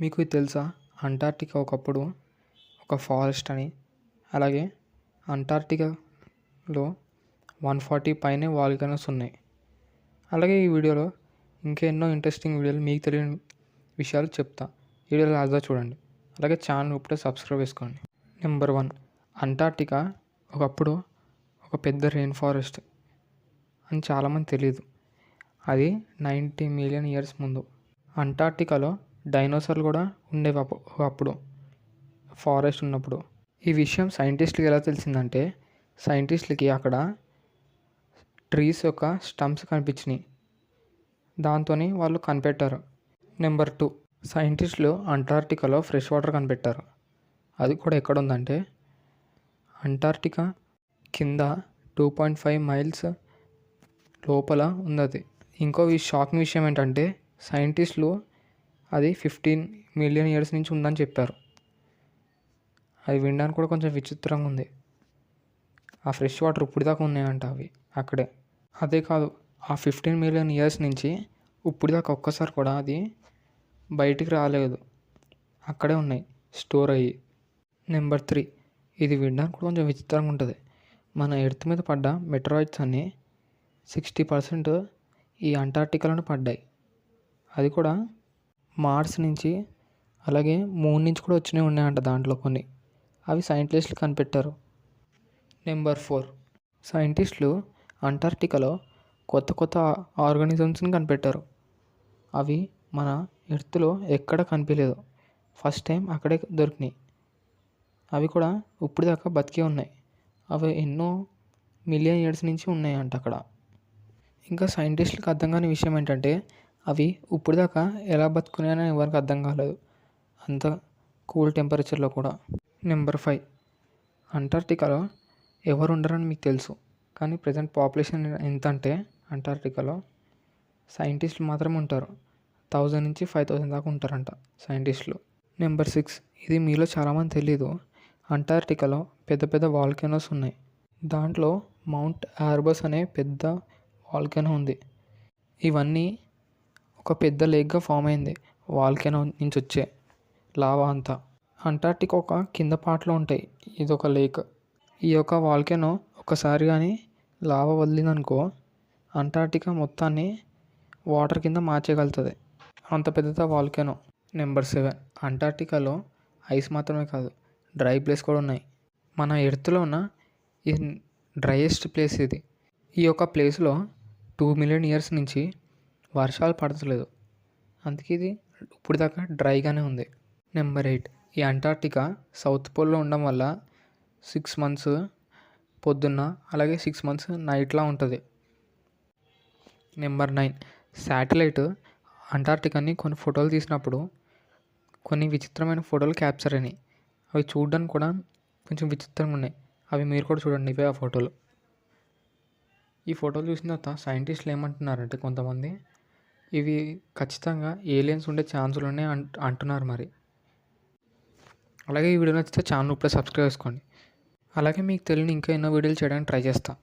మీకు తెలుసా? అంటార్టికా ఒకప్పుడు ఒక ఫారెస్ట్ అని. అలాగే అంటార్టికాలో వన్ ఫార్టీ పైనే వాల్కనోస్ ఉన్నాయి. అలాగే ఈ వీడియోలో ఇంకా ఎన్నో ఇంట్రెస్టింగ్ వీడియోలు మీకు తెలియని విషయాలు చెప్తా. వీడియో లాగా చూడండి. అలాగే ఛానల్ ఇప్పుడే సబ్స్క్రైబ్ చేసుకోండి. నెంబర్ వన్ అంటార్టికా ఒకప్పుడు ఒక పెద్ద రెయిన్ ఫారెస్ట్ అని చాలామంది తెలియదు అది నైంటీ మిలియన్ ఇయర్స్ ముందు. అంటార్టికాలో డైనోసార్లు కూడా ఉండేవి అప్పు అప్పుడు. ఫారెస్ట్ ఉన్నప్పుడు. ఈ విషయం సైంటిస్టులకి ఎలా తెలిసిందంటే సైంటిస్టులకి అక్కడ ట్రీస్ యొక్క స్టంప్స్ కనిపించినాయి. దాంతో వాళ్ళు కనిపెట్టారు. Number two. సైంటిస్టులు అంటార్టికాలో ఫ్రెష్ వాటర్ కనిపెట్టారు. అది కూడా ఎక్కడ ఉందంటే అంటార్టికా కింద టూ పాయింట్ ఫైవ్ మైల్స్ లోపల ఉంది అది ఇంకో షాకింగ్ విషయం ఏంటంటే సైంటిస్టులు అది ఫిఫ్టీన్ మిలియన్ ఇయర్స్ నుంచి ఉందని చెప్పారు. అది వినడానికి కూడా కొంచెం విచిత్రంగా ఉంది. ఆ ఫ్రెష్ వాటర్ ఇప్పుడు దాకా ఉన్నాయంట అవి అక్కడే. అదే కాదు ఆ ఫిఫ్టీన్ మిలియన్ ఇయర్స్ నుంచి ఇప్పుడు దాకా ఒక్కసారి కూడా అది బయటికి రాలేదు. అక్కడే ఉన్నాయి స్టోర్ అయ్యి. నెంబర్ త్రీ ఇది వినడానికి కూడా కొంచెం విచిత్రంగా ఉంటుంది. మన ఎర్త్ మీద పడ్డ మెట్రాయిడ్స్ అన్ని సిక్స్టీ పర్సెంట్ ఈ అంటార్టికాలోనే పడ్డాయి. అది కూడా మార్స్ నుంచి అలాగే మూన్ నుంచి కూడా వచ్చినవి ఉన్నాయంట దాంట్లో కొన్ని. అవి సైంటిస్టులు కనిపెట్టారు. Number four. సైంటిస్టులు అంటార్క్టికాలో కొత్త కొత్త ఆర్గానిజమ్స్ని కనిపెట్టారు. అవి మన ఎర్త్లో ఎక్కడ కనిపించలేదు ఫస్ట్ టైం అక్కడే దొరికినాయి. అవి కూడా ఇప్పుడు దాకా బతికే ఉన్నాయి. అవి ఎన్నో మిలియన్ ఇయర్స్ నుంచి ఉన్నాయంట అక్కడ. ఇంకా సైంటిస్టులకు అర్థం కాని విషయం ఏంటంటే అవి ఇప్పుడు దాకా ఎలా బతుకున్నాయని ఎవరికి అర్థం కాలేదు. అంత కూల్ టెంపరేచర్లో కూడా. Number five. అంటార్టికాలో ఎవరు ఉండరని మీకు తెలుసు. కానీ ప్రజెంట్ పాపులేషన్ ఎంత అంటే అంటార్టికాలో సైంటిస్టులు మాత్రమే ఉంటారు. థౌజండ్ నుంచి ఫైవ్ థౌజండ్ దాకా ఉంటారంట సైంటిస్టులు. Number six. ఇది మీలో చాలామంది తెలీదు. అంటార్టికాలో పెద్ద పెద్ద వాల్కెనోస్ ఉన్నాయి. దాంట్లో మౌంట్ ఆర్బస్ అనే పెద్ద వాల్కెనో ఉంది. ఇవన్నీ ఒక పెద్ద లేక్గా ఫామ్ అయింది. వాల్కెనో నుంచి వచ్చే లావా అంతా. అంటార్టిక్ ఒక కింద పాటలో ఉంటాయి. ఇది ఒక లేక్. ఈ యొక్క వాల్కెనో ఒకసారి కానీ లావా వదిలిందనుకో అంటార్టికా మొత్తాన్ని వాటర్ కింద మార్చేయగలుగుతుంది. అంత పెద్ద వాల్కెనో. Number seven. అంటార్టికాలో ఐస్ మాత్రమే కాదు డ్రై ప్లేస్ కూడా ఉన్నాయి. మన ఎర్త్లో ఉన్న ఈ డ్రైయెస్ట్ ప్లేస్ ఇది. ఈ యొక్క ప్లేస్లో టూ మిలియన్ ఇయర్స్ నుంచి వర్షాలు పడతలేదు. అందుకే ఇది ఇప్పుడు దాకా డ్రైగానే ఉంది. Number eight. ఈ అంటార్టికా సౌత్ పోల్లో ఉండడం వల్ల సిక్స్ మంత్స్ పొద్దున్న అలాగే సిక్స్ మంత్స్ నైట్లా ఉంటుంది. Number nine. శాటిలైట్ అంటార్టికాని కొన్ని ఫోటోలు తీసినప్పుడు కొన్ని విచిత్రమైన ఫోటోలు క్యాప్చర్ అయినాయి. అవి చూడడానికి కూడా కొంచెం విచిత్రంగా ఉన్నాయి. అవి మీరు కూడా చూడండి ఇవే ఆ ఫోటోలు. ఈ ఫోటోలు చూసిన తర్వాత సైంటిస్టులు ఏమంటున్నారంటే కొంతమంది ఇవి ఖచ్చితంగా ఏలియన్స్ ఉండే ఛాన్సులు ఉన్నాయి అంటు అంటున్నారు మరి. అలాగే ఈ వీడియో నచ్చితే ఛానల్ ఇప్పుడే సబ్స్క్రైబ్ చేసుకోండి. అలాగే మీకు తెలియని ఇంకా ఎన్నో వీడియోలు చేయడానికి ట్రై చేస్తాను